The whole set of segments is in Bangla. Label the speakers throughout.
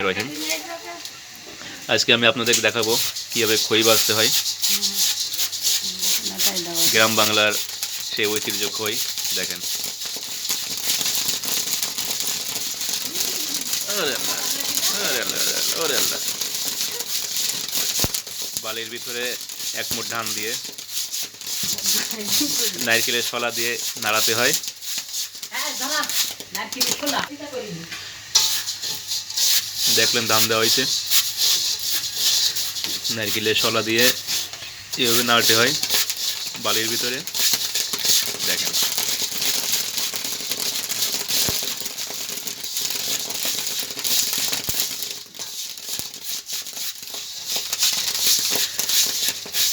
Speaker 1: রহিম আজকে আমি আপনাদেরকে দেখাবো কীভাবে খই বাজতে হয়। গ্রাম বাংলার সেই ঐতিহ্য খই, দেখেন। বালির ভিতরে এক মুঠ ধান দিয়ে নারকেলের শলা দিয়ে নাড়াতে হয়। দেখলেন ধান দেওয়া হয়েছে। নারকেলের শলা দিয়ে এভাবে নাড়তে হয় বালির ভিতরে। দেখেন।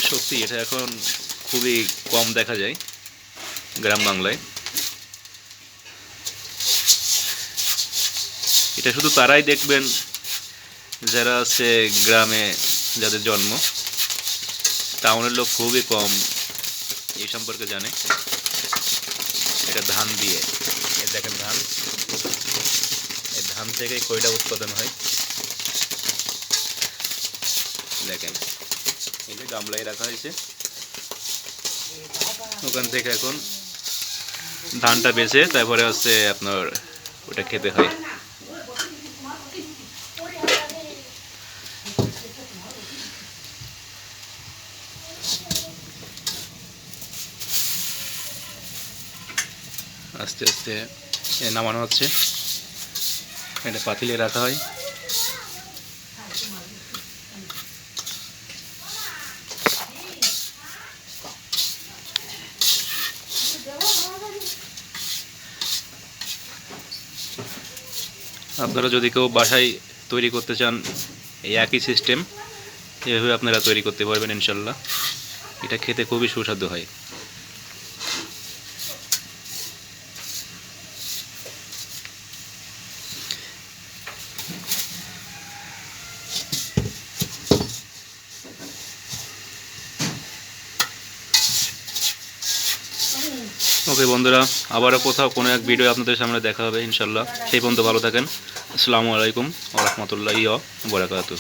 Speaker 1: সত্যি, এটা এখন খুবই কম দেখা যায় গ্রাম বাংলায়। এটা শুধু তারাই দেখবেন যারা আছে গ্রামে, যাদের জন্ম, টাউনের লোক খুবই কম, এই সম্পর্কে জানে। এটা ধান দিয়ে। এ দেখেন ধান। এই ধান থেকে কয়টা উৎপাদন হয়। দেখেন। এই যে গামলায় রাখা হয়েছে। ওখান থেকে এখন ধানটা বেছে, তারপরে হচ্ছে আপনার ওটা খেতে হয়। আস্তে আস্তে এ নামানো হচ্ছে। এটা পাতিলে রাখা হয়। আপনারা যদি কেউ বাসায় তৈরি করতে চান, এই একই সিস্টেম এভাবে আপনারা তৈরি করতে পারবেন ইনশাল্লাহ। এটা খেতে খুবই সুস্বাদু হয়। ওকে বন্ধুরা, আবারও কোথাও কোনো এক ভিডিও আপনাদের সামনে দেখা হবে, ইনশাল্লাহ। সেই পর্যন্ত ভালো থাকেন। আসসালামু আলাইকুম ওরহমতুল্লাহ বরাকাতুহ।